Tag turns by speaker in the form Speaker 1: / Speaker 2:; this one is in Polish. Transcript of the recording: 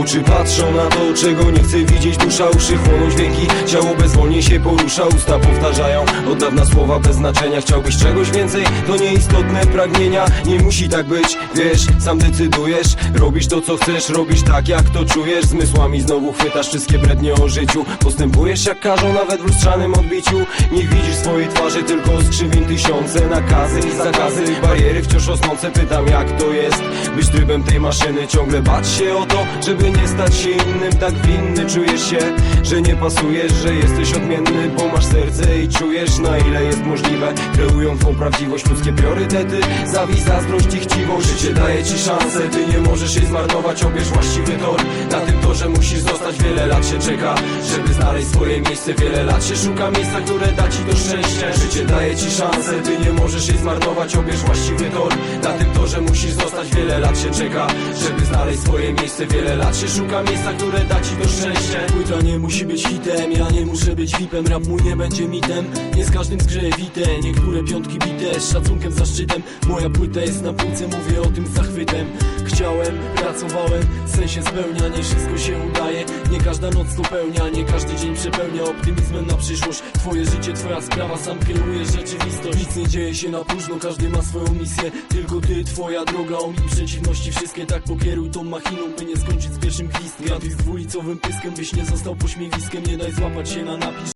Speaker 1: Oczy patrzą na to, czego nie chce widzieć. Dusza, uszy chłoną dźwięki. Ciało bezwolnie się porusza. Usta powtarzają od dawna słowa bez znaczenia. Chciałbyś czegoś więcej, to nieistotne pragnienia. Nie musi tak być, wiesz, sam decydujesz. Robisz to co chcesz, robisz tak jak to czujesz. Zmysłami znowu chwytasz wszystkie brednie o życiu. Postępujesz jak każą nawet w lustrzanym odbiciu. Nie widzisz swojej twarzy, tylko skrzywin tysiące. Nakazy i zakazy, bariery wciąż rosnące. Pytam jak to jest, być trybem tej maszyny. Ciągle bać się o to, żeby nie stać się innym Tak winny czujesz się, że nie pasujesz Że jesteś odmienny, bo masz serce i czujesz Na ile jest możliwe, kreują twą prawdziwość Ludzkie priorytety, zawiść, zazdrość i chciwość Życie daje ci szansę, ty nie możesz jej zmarnować Obierz właściwy tor, na tym torze musisz zostać Wiele lat się czeka, żeby znaleźć swoje miejsce. Wiele lat się szuka miejsca, które da ci to szczęście Życie daje ci szansę, ty nie możesz jej zmarnować Obierz właściwy tor, na Wiele lat się czeka, żeby znaleźć swoje miejsce. Wiele lat się szuka miejsca, które da ci to szczęście.
Speaker 2: Płyta nie musi być hitem, ja nie muszę być hipem. Rap mój nie będzie mitem, nie z każdym zgrzeje wite. Niektóre piątki bite, z szacunkiem, zaszczytem Moja płyta jest na półce, mówię o tym z zachwytem. Chciałem, pracowałem, w sensie spełnia Nie wszystko się udaje, każda noc to pełnia Nie każdy dzień przepełnia optymizmem na przyszłość. Twoje życie, twoja sprawa, sam kierujesz rzeczywistość. Nic nie dzieje się na próżno, każdy ma swoją misję. Tylko ty, twoja droga, omin przeciwności. Wszystkie tak pokieruj tą machiną, by nie skończyć z pierwszym gwizdkiem. Gratis z dwulicowym pyskiem, byś nie został pośmiewiskiem. Nie daj złapać się na napis,